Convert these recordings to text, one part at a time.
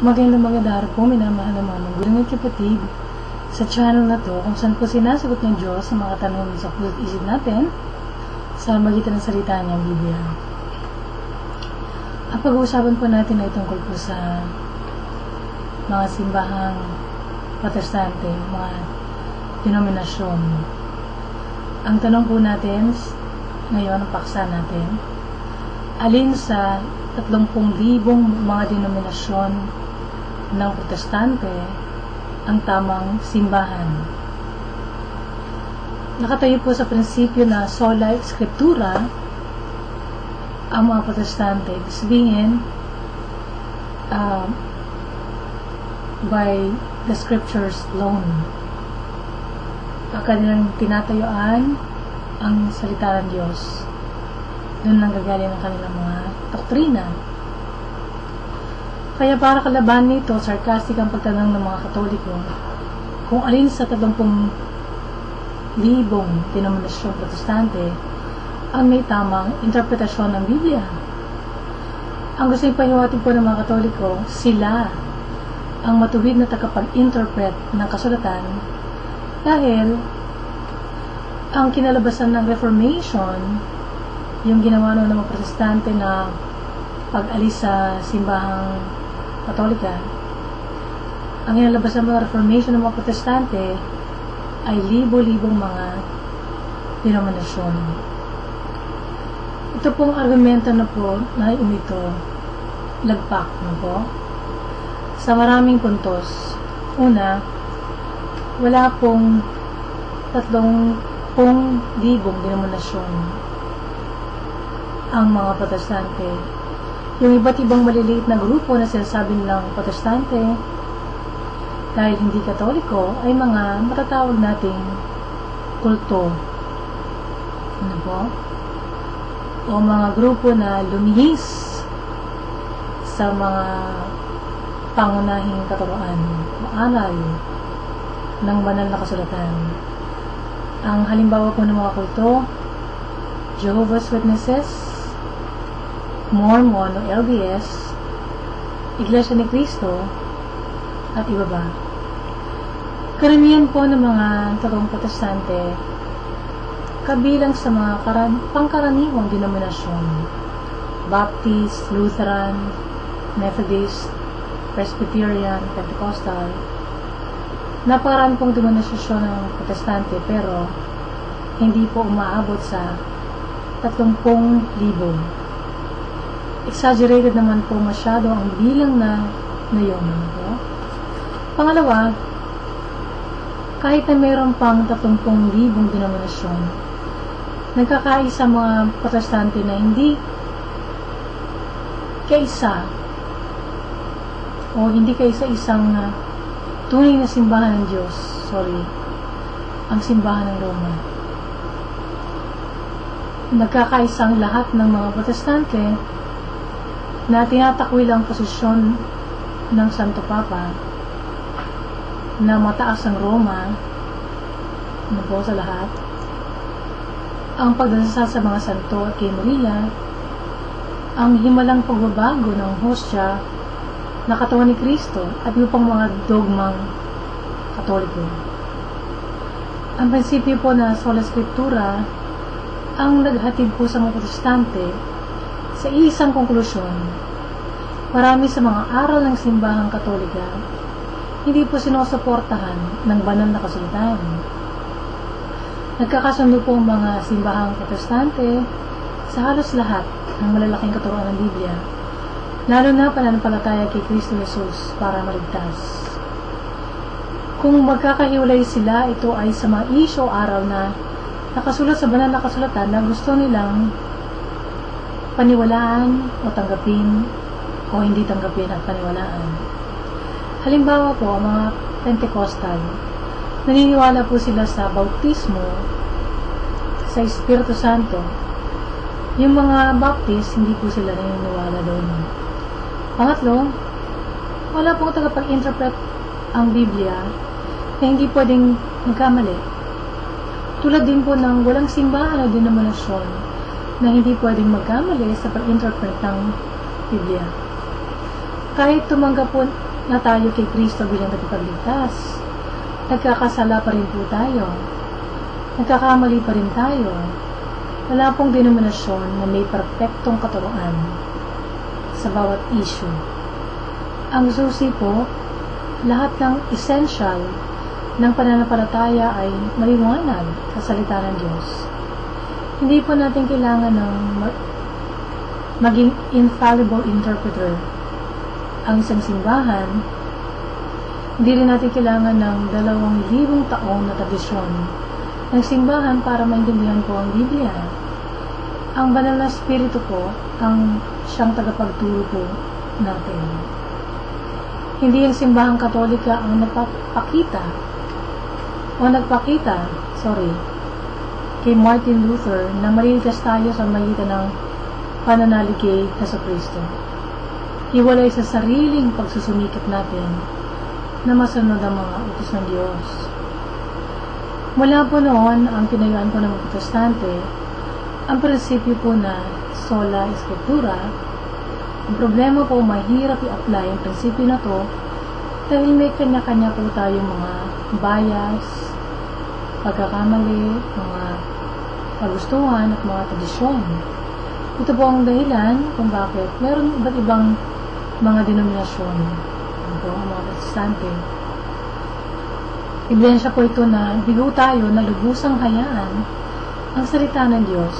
Magandang magandang araw po, minamahal na mga magulang at kapatid sa channel na to kung saan po sinasagot ng Diyos sa mga tanong sa puso't isip natin sa magitan ng salita niya, Biblia. Ang pag-uusapan po natin ay tungkol po sa mga simbahang protestante, mga denominasyon. Ang tanong po natin ngayon, ang paksa natin, alin sa 30,000 mga denominasyon ng protestante ang tamang simbahan. Nakatayo po sa prinsipyo na sola scriptura ang mga protestante. Ibig sabihin, uh, by the scriptures alone. Ang kanilang tinatayuan ang salita ng Diyos. Doon lang gagaling ang kanilang mga doktrina. Kaya para kalaban nito, sarcastic ang pagtanong ng mga katoliko kung alin sa 30 libong denominasyong protestante ang may tamang interpretasyon ng Biblia. Ang gusto yung pahiwatig po ng mga katoliko, sila ang matuwid na tagapag-interpret ng kasulatan dahil ang kinalabasan ng Reformation, yung ginawa ng mga protestante na pag-alis sa simbahang katolika, ang kinalabasan ng Reformation ng mga protestante ay libo-libong mga denominasyon. Ito pong argumento na po na umito lagpak na po sa maraming puntos. Una, wala pong tatlong pong libong denominasyon ang mga protestante. Yung iba't ibang maliliit na grupo na sinasabi nilang protestante dahil hindi katoliko ay mga matatawag nating kulto. Ano po? O mga grupo na lumihis sa mga pangunahing katuroan, maaral ng banal na kasulatan. Ang halimbawa po ng mga kulto, Jehovah's Witnesses, Mormon o LDS, Iglesia ni Cristo, at iba ba. Karamihan po ng mga totoong protestante kabilang sa mga karan pangkaraniwang denominasyon Baptist, Lutheran, Methodist, Presbyterian, Pentecostal, napakarami pong denominasyon ng protestante pero hindi po umaabot sa 30,000 exaggerated naman po masyado ang bilang na ngayon. Ano Pangalawa, kahit na mayroon pang 30,000 denominasyon, nagkakaisa mga protestante na hindi kaisa o hindi kaisa isang uh, tunay na simbahan ng Diyos. Sorry. Ang simbahan ng Roma. Nagkakaisang lahat ng mga protestante na tinatakwil ang posisyon ng Santo Papa na mataas ang Roma na po sa lahat ang pagdasal sa mga santo at kay Maria ang himalang pagbabago ng hostya na katawan ni Kristo at yung pang mga dogmang katoliko. Ang prinsipyo po na sola scriptura ang naghatid po sa mga protestante sa isang konklusyon, marami sa mga aral ng simbahang katolika hindi po sinusuportahan ng banal na kasulatan. Nagkakasundo po ang mga simbahang protestante sa halos lahat ng malalaking katuruan ng Biblia, lalo na pananampalataya kay Kristo Jesus para maligtas. Kung magkakahiwalay sila, ito ay sa mga isyo araw na nakasulat sa banal na kasulatan na gusto nilang paniwalaan o tanggapin o hindi tanggapin at paniwalaan. Halimbawa po, ang mga Pentecostal, naniniwala po sila sa bautismo sa Espiritu Santo. Yung mga Baptist, hindi po sila naniniwala doon. Pangatlo, wala pong tagapag-interpret ang Biblia na hindi pwedeng magkamali. Tulad din po ng walang simbahan o denominasyon na hindi pwedeng magkamali sa pag-interpret ng Biblia. Kahit tumanggap po na tayo kay Kristo bilang tagapagligtas. Nagkakasala pa rin po tayo. Nagkakamali pa rin tayo. Wala pong denominasyon na may perpektong katuruan sa bawat issue. Ang susi po, lahat ng essential ng pananampalataya ay maliwanag sa salita ng Diyos. Hindi po natin kailangan ng maging infallible interpreter ang isang simbahan, hindi rin natin kailangan ng dalawang libong taong na tradisyon ng simbahan para maintindihan po ang Biblia. Ang banal na spirito po ang siyang tagapagturo po natin. Hindi ang simbahang katolika ang nagpapakita o nagpakita, sorry, kay Martin Luther na mariligtas tayo sa magitan ng pananalig kay Heso Kristo. Hiwalay sa sariling pagsusumikap natin na masunod ang mga utos ng Diyos. Mula po noon, ang pinayuan po ng protestante, ang prinsipyo po na sola escritura, ang problema po, mahirap i-apply ang prinsipyo na to dahil may kanya-kanya po tayong mga bias, pagkakamali, mga kagustuhan at mga tradisyon. Ito po ang dahilan kung bakit meron iba't ibang mga denominasyon. Ito, ang mga protestante. Ebidensya po ito na bigo tayo na lubusang hayaan ang salita ng Diyos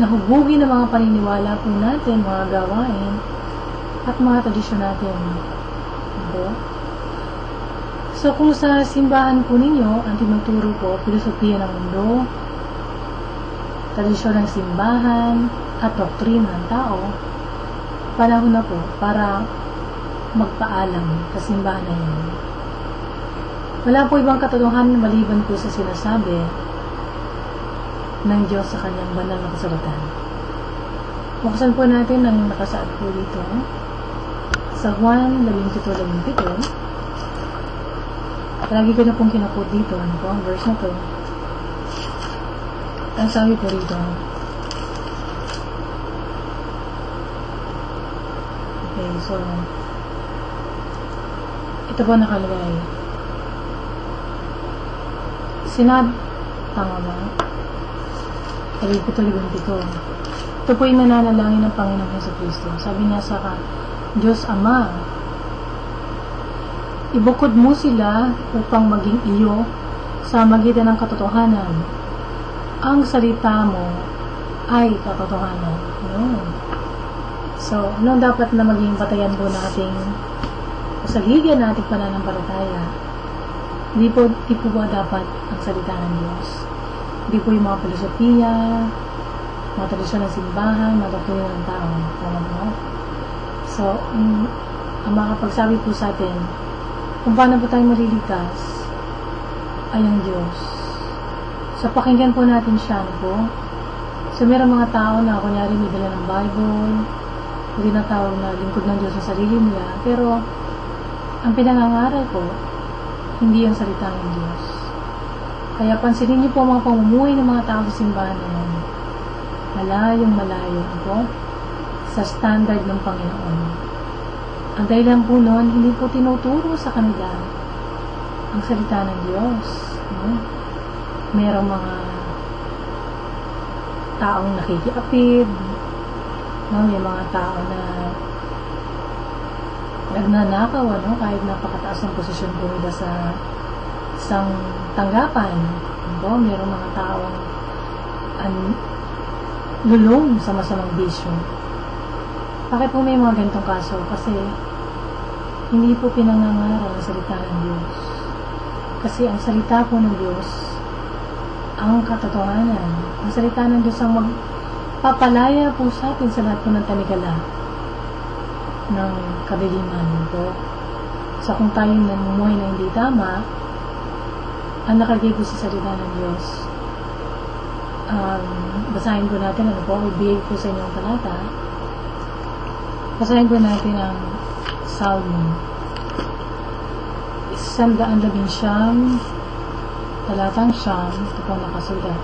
na hubugin ng mga paniniwala po natin, mga gawain, at mga tradisyon natin. Ito. So, kung sa simbahan po ninyo, ang tinuturo ko, filosofiya ng mundo, tradisyon ng simbahan, at doktrina ng tao, panahon na po para magpaalam sa simbahan na yun. Wala po ibang katotohanan maliban po sa sinasabi ng Diyos sa kanyang banal na kasulatan. Buksan po natin ang nakasaad po dito sa Juan 12.12 Lagi ko na pong kinapot dito. Ano po ang verse na to? Ang sabi po rito, Okay, so, ito po nakalagay. Sinab, tama ba? Sabi ko tuloy pito. Ito po yung nananalangin ng Panginoon sa Kristo. Sabi niya sa Diyos Ama, ibukod mo sila upang maging iyo sa magitan ng katotohanan. Ang salita mo ay katotohanan. Yun. So, ano dapat na maging batayan po nating kasaligan nating pananampalataya? Hindi po, hindi po ba dapat ang salita ng Diyos? Hindi po yung mga filosofiya, mga tradisyon ng simbahan, mga doktrina ng tao. Tama mo? So, um, ang makapagsabi po sa atin, kung paano po tayo maliligtas ay ang Diyos. So, pakinggan po natin siya, po? So, meron mga tao na, kunyari, may dala ng Bible, hindi na tawag na lingkod ng Diyos sa sarili nila, pero, ang pinangangaral ko, hindi ang salita ng Diyos. Kaya pansinin niyo po mga pamumuhay ng mga tao sa simbahan na yan. Malayong malayo, po? Sa standard ng Panginoon. Ang dahilan po noon, hindi po tinuturo sa kanila ang salita ng Diyos. No? Merong mga taong nakikiapid, no? may mga tao na nagnanakaw, ano? kahit napakataas ng posisyon po nila sa isang tanggapan. No? Merong mga taong an, lulong sa masamang bisyo. Bakit po may mga ganitong kaso? Kasi hindi po pinangangaral ang salita ng Diyos. Kasi ang salita po ng Diyos, ang katotohanan. Ang salita ng Diyos ang magpapalaya po sa atin sa lahat po ng tamigala ng kabiliman po. Sa so, kung tayo namumuhay na hindi tama, ang nakalagay po sa salita ng Diyos, um, basahin po natin, ano po, ibigay po sa inyong talata, Basahin po natin ang Salmo. Isandaan labing siyam, talatang siyam, ito po nakasulat.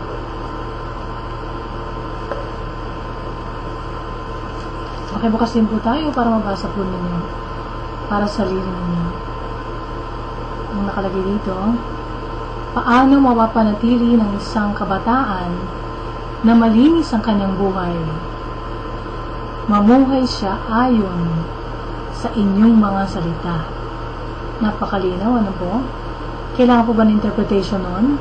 Okay, bukas din po tayo para mabasa po ninyo. para sa sarili ninyo. Ang nakalagay dito, paano mapapanatili ng isang kabataan na malinis ang kanyang buhay? Mamuhay siya ayon sa inyong mga salita. Napakalinaw, ano po? Kailangan po ba ng interpretation nun?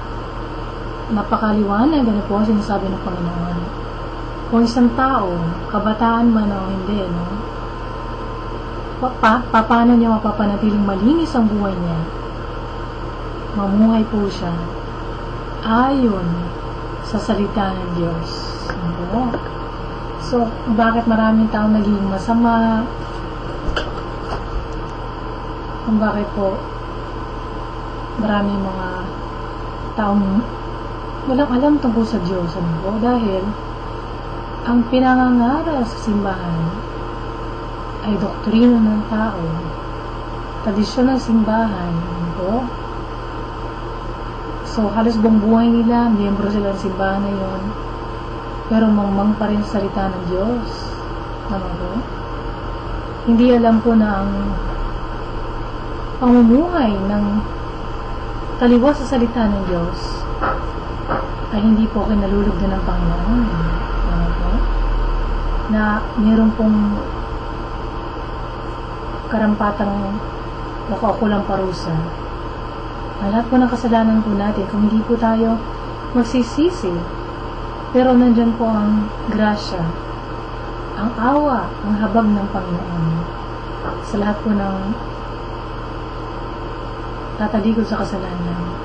Napakaliwanag, ano po, sinasabi ng Panginoon. Kung isang tao, kabataan man o hindi, no? Pa, pa, paano niya mapapanatiling malinis ang buhay niya? Mamuhay po siya ayon sa salita ng Diyos. Ano? So, bakit maraming taong naging masama? Kung bakit po maraming mga taong walang alam tungkol sa Diyos. Ano po? Dahil ang pinangangaral sa simbahan ay doktrina ng tao, tradisyon ng simbahan. Ano po? So, halos buong buhay nila, miyembro sila ng simbahan na yun, pero mangmang pa rin sa salita ng Diyos. Tama po? Hindi alam po na ang pamumuhay ng taliwas sa salita ng Diyos ay hindi po kinalulugdan ng Panginoon. Tama po? Na meron pong karampatang o kaukulang parusa. Na lahat po ng kasalanan po natin, kung hindi po tayo magsisisi, pero nandyan po ang grasya, ang awa, ang habag ng Panginoon sa lahat po ng tatalikod sa kasalanan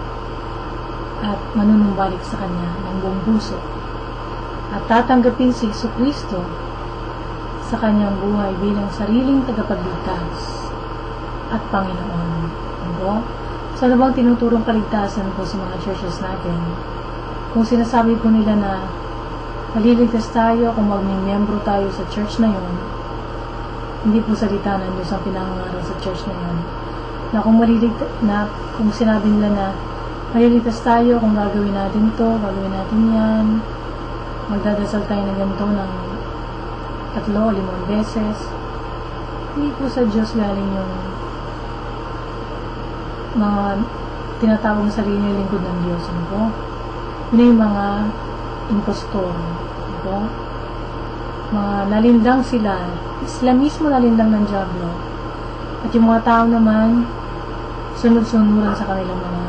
at manunumbalik sa Kanya ng buong puso at tatanggapin si Yesu Kristo sa kanyang buhay bilang sariling tagapagligtas at Panginoon. Ano? So, ano bang tinuturong kaligtasan po sa mga churches natin? Kung sinasabi po nila na maliligtas tayo kung magmimiyembro tayo sa church na yon, hindi po salita ng Diyos ang pinangangaral sa church na yon. Na kung maliligtas, na kung sinabi nila na maliligtas tayo kung gagawin natin to, gagawin natin yan, magdadasal tayo ng ganito ng tatlo, limang beses, hindi po sa Diyos galing yung mga tinatawag na sarili ng lingkod ng Diyos. Ano po? Yun yung mga impostor. Ano po? Mga nalindang sila. Sila mismo nalindang ng Diablo. At yung mga tao naman, sunod-sunuran sa kanilang mga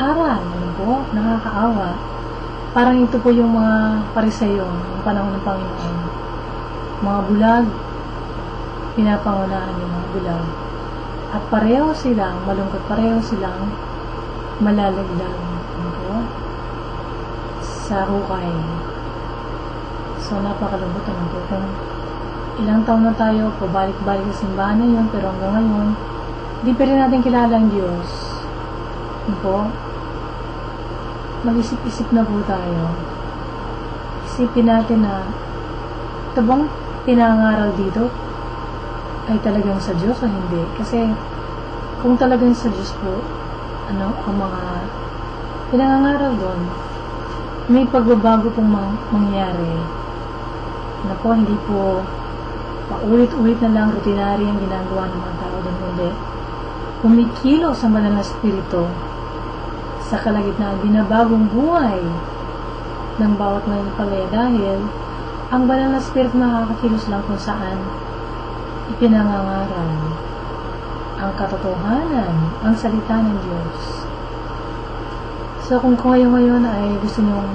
aral. Ano po? Nakakaawa. Parang ito po yung mga parisayo ng panahon ng Panginoon. Mga bulag, pinapangunahan yung mga bulag. At pareho silang, malungkot pareho silang malalaglag ano po, sa hukay. So, napakalungkot ano po. Kung ilang taon na tayo, pabalik-balik sa simbahan na yun, pero hanggang ngayon, hindi pa rin natin kilala ang Diyos. Ano po? Mag-isip-isip na po tayo. Isipin natin na ito bang pinangaral dito ay talagang sa Diyos o hindi? Kasi kung talagang sa Diyos po, ano, ang mga pinangangaral doon, may pagbabago pong mang- mangyari. Na po, hindi po paulit-ulit na lang rutinary ang ginagawa ng mga tao doon, kundi kumikilo sa banal na spirito sa kalagitnaan binabagong buhay ng bawat mananampalataya dahil ang banal na spirito nakakakilos lang kung saan ipinangangaral ang katotohanan, ang salita ng Diyos. So, kung kayo ngayon ay gusto nyong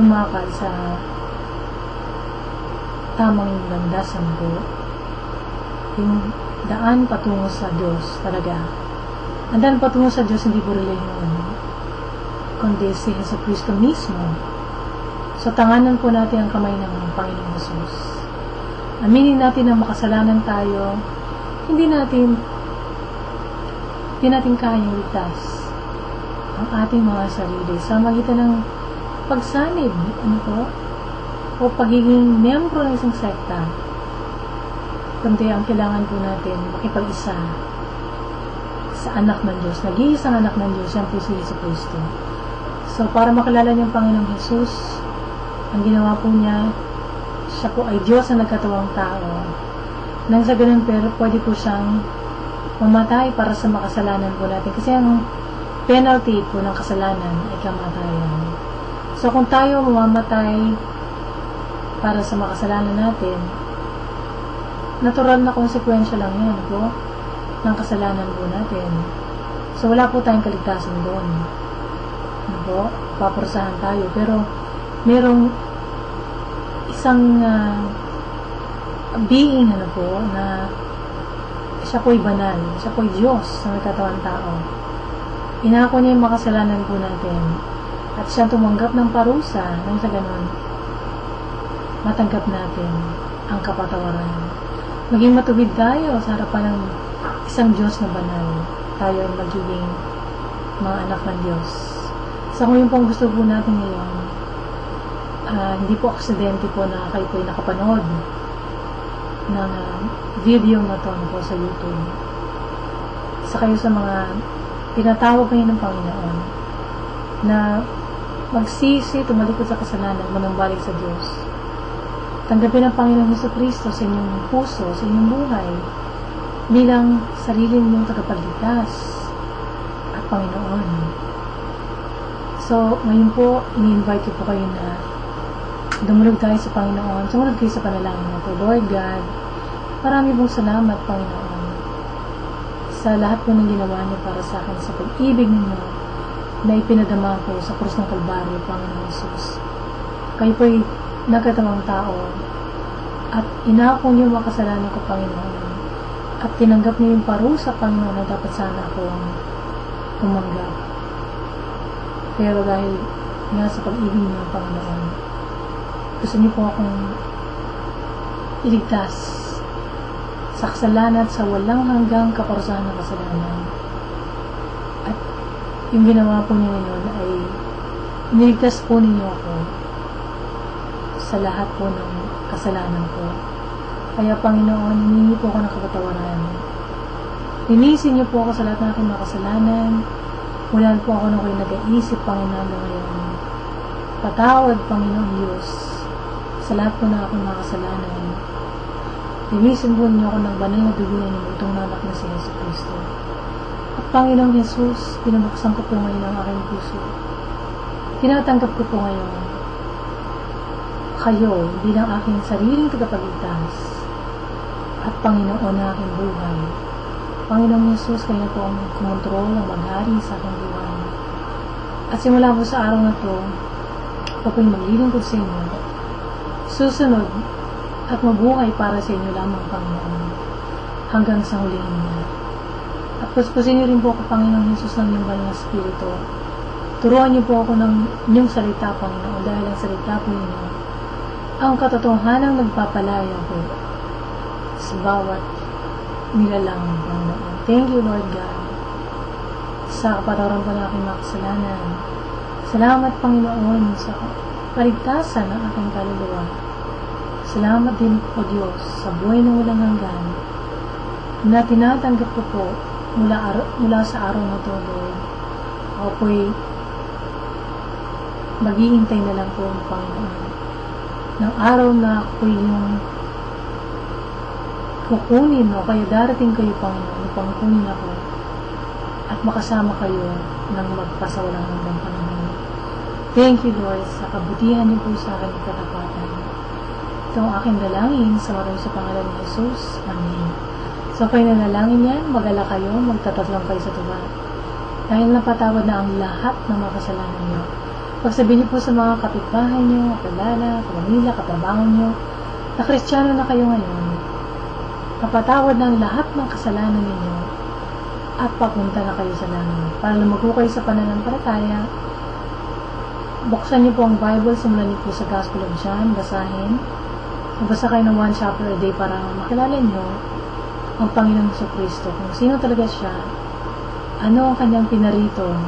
lumakad sa tamang landasan po, yung daan patungo sa Diyos talaga. Ang daan patungo sa Diyos hindi po relihiyon, kundi si Yesu Cristo mismo. So, tanganan po natin ang kamay ng Panginoong Jesus. Aminin natin na makasalanan tayo, hindi natin hindi natin kayang ligtas ang ating mga sarili sa magitan ng pagsanib, ano po, o pagiging miyembro ng isang sekta. Kundi ang kailangan po natin makipag-isa sa anak ng Diyos. Nag-iisang anak ng Diyos, yan po si Yesu Cristo. So, para makilala niyo ang Panginoong Jesus, ang ginawa po niya, siya po ay Diyos na nagkatawang tao. Nang sa ganun pero pwede po siyang mamatay para sa makasalanan po natin. Kasi ang penalty po ng kasalanan ay kamatayan. So kung tayo mamamatay para sa makasalanan natin, natural na konsekwensya lang yan po ng kasalanan po natin. So wala po tayong kaligtasan doon. Ano po? Paparusahan tayo. Pero merong isang uh, being ano po na siya po'y banal, siya po'y Diyos na may katawan tao. Inako niya yung makasalanan po natin at siya tumanggap ng parusa nang sa ganun matanggap natin ang kapatawaran. Maging matuwid tayo sa harapan ng isang Diyos na banal. Tayo ay magiging mga anak ng Diyos. Sa so, yung pong gusto po natin ngayon, uh, hindi po aksidente po na kayo po ay nakapanood ng uh, video na to po sa YouTube. Isa kayo sa mga tinatawag kayo ng Panginoon na magsisi, tumalikod sa kasalanan, manambalik sa Diyos. Tanggapin ang Panginoon Heso Kristo sa inyong puso, sa inyong buhay, bilang sarili ninyong tagapagligtas at Panginoon. So, ngayon po, ini-invite ko po kayo na dumulog tayo sa Panginoon. Sumunod kayo sa panalangin na to. Lord God, Marami pong salamat, Panginoon, sa lahat po ng ginawa niyo para sa akin, sa pag-ibig ninyo na ipinadama ko sa krus ng Kalbaryo, Panginoon Jesus. Kayo po'y nagkatawang tao at inako niyo makasalanan ko, Panginoon, at tinanggap niyo yung parusa, Panginoon, na dapat sana akong tumanggap. Pero dahil nga sa pag-ibig niyo, Panginoon, gusto niyo po akong iligtas sa kasalanan at sa walang hanggang kaparusahan ng kasalanan. At yung ginawa po niyo ngayon ay niligtas po ninyo ako sa lahat po ng kasalanan ko. Kaya Panginoon, hiningi po ako ng kapatawaran. Linisin niyo po ako sa lahat ng aking mga kasalanan. Wala po ako nung kayo nag-iisip, Panginoon, ngayon. Patawad, Panginoon Diyos, sa lahat po ng aking mga kasalanan. Linisin po niyo ako ng banal na dugo ng itong nanak na si Yesu Cristo. At Panginoong Jesus, pinabuksan ko po ngayon ang aking puso. Tinatanggap ko po ngayon kayo bilang aking sariling tagapagligtas at Panginoon na aking buhay. Panginoong Jesus, kayo po ang kumontrol, ang maghari sa aking buhay. At simula po sa araw na to, ako po'y maglilingkod sa inyo. Susunod, at mabuhay para sa inyo lamang, Panginoon, hanggang sa huling niya. At puspusin niyo rin po ako, Panginoon Jesus, ng iyong banal na Espiritu. Turuan niyo po ako ng inyong salita, Panginoon, dahil ang salita po ninyo, ang katotohanan nagpapalaya po sa bawat nilalang, Panginoon. Thank you, Lord God, sa kapatawaran po ng aking mga. Salamat, Panginoon, sa paligtasan ng aking kaluluwa. Salamat din po Diyos sa buhay ng walang hanggan na tinatanggap ko po mula, mula sa araw na to, Lord. Ako po'y maghihintay na lang po ang Panginoon. Ng araw na ako yung kukunin o kaya darating kayo, Panginoon, upang kunin ako at makasama kayo ng magpasawalang hanggang panahon. Thank you, Lord, sa kabutihan niyo po sa akin katapatan. Ito ang aking dalangin sa maraming sa pangalan ni Jesus. Amen. So, kayo na nalangin yan, magala kayo, magtatatlong kayo sa tuwa. Dahil napatawad na ang lahat ng mga kasalanan niyo. Pagsabihin niyo po sa mga kapitbahay niyo, kapalala, kapamilya, katrabaho niyo, na kristyano na kayo ngayon, napatawad na ang lahat ng kasalanan ninyo at papunta na kayo sa langit. Para lumago kayo sa pananampalataya, buksan niyo po ang Bible, simulan niyo po sa Gospel of John, basahin, Magbasa kayo ng one chapter a day para makilala nyo ang Panginoong Kristo. Kung sino talaga siya, ano ang kanyang pinarito,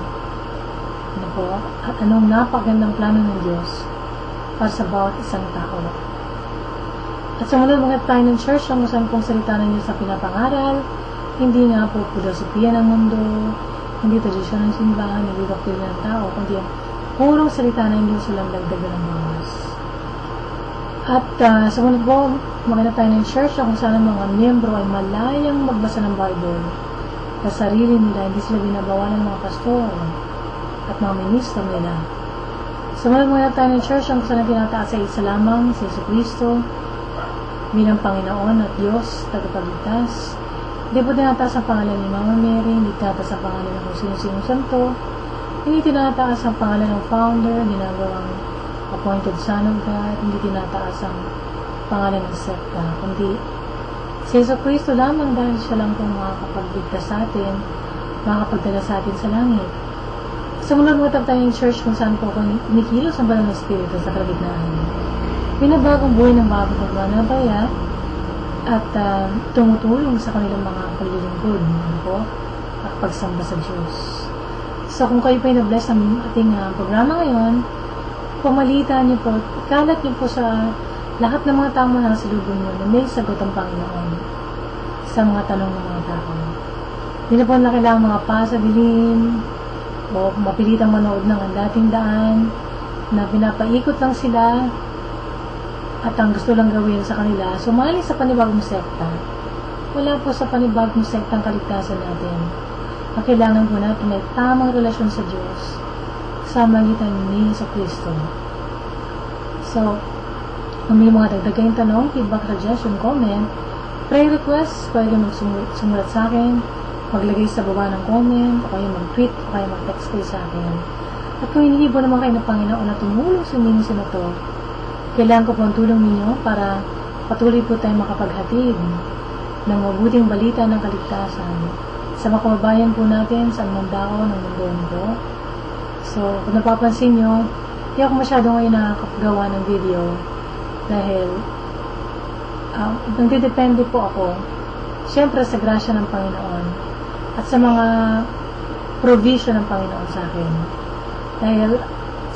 po, at anong napagandang plano ng Diyos para sa bawat isang tao. At sumunod mga tayo ng church ang saan pong salita ng Diyos sa pinapangaral, hindi nga po filosofiya ng mundo, hindi tradisyon ng simbahan, hindi doktrina ng tao, kundi ang purong salita ng Diyos walang dagdagan ng bawas. At uh, sumunod po Maganda tayo ng church kung saan ang mga miyembro ay malayang magbasa ng Bible sa sarili nila, hindi sila binabawalan ng mga pastor at mga ministro nila. Sumunod muna tayo ng church ang saan tinataas ay isa lamang si Yesu Cristo bilang Panginoon at Diyos, tagapagligtas. Hindi po tinataas ang pangalan ni Mama Mary, hindi tinataas ang pangalan ng sino-sino santo, hindi tinataas ang pangalan ng founder, ginagawang appointed son of God, hindi tinataas ang pangalan ng sekta, kundi si Yeso Cristo lamang dahil siya lang kung makakapagligtas sa atin, makakapagdala sa atin sa langit. Sumunod mo tayo yung church kung saan po ako nikilos ang banal na spirito sa kalagitnaan. Pinabagong buhay ng bagong pagmanabaya at uh, tumutulong sa kanilang mga paglilingkod po, at pagsamba sa Diyos. So kung kayo pa na-bless ang ating uh, programa ngayon, pamalitan niyo po, kalat niyo po sa lahat ng mga tao na nasa lubong niyo na may sagot ang Panginoon sa mga tanong ng mga tao. Hindi na po na kailangan mga pasabilin o mapilitang manood ng ang dating daan na pinapaikot lang sila at ang gusto lang gawin sa kanila, sumali sa panibagong sekta. Wala po sa panibagong sekta ang kaligtasan natin. Ang kailangan po natin ay tamang relasyon sa Diyos sa magitan ni sa Kristo. So, kung may mga dagdagayang tanong, feedback, suggestion, comment, prayer request, pwede magsumulat sa akin, maglagay sa baba ng comment, o kaya mag-tweet, o kaya mag-text kayo sa akin. At kung hindi po naman kayo ng Panginoon na tumulong sa ministry na to, kailangan ko po ang tulong ninyo para patuloy po tayo makapaghatid ng mabuting balita ng kaligtasan sa mga kababayan po natin sa mandao ng mundo nito. So, kung napapansin nyo, hindi ako masyado ngayon nakakagawa ng video dahil um, nagdidepende po ako syempre sa grasya ng Panginoon at sa mga provision ng Panginoon sa akin. Dahil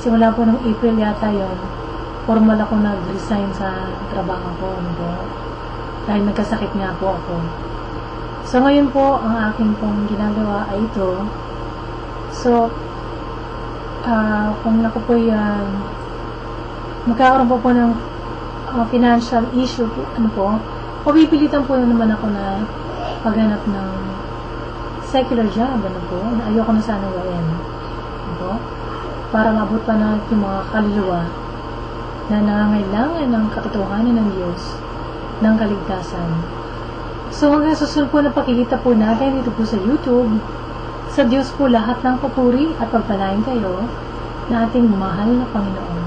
simula po ng April yata yon formal ako nag-resign sa trabaho ko. Ano po? Dahil nagkasakit nga po ako. So, ngayon po, ang aking pong ginagawa ay ito. So, uh, kung ako po yan, magkakaroon po po ng uh, financial issue po, ano po, pabipilitan po naman ako na paghanap ng secular job, ano po, na ayoko na sana gawin. Ano? Para mabot pa na yung mga kaluluwa na nangangailangan ng katotohanan ng Diyos ng kaligtasan. So, hanggang susunod po na pakikita po natin dito po sa YouTube, sa Diyos po lahat ng papuri at pagpalain kayo na ating mahal na Panginoon.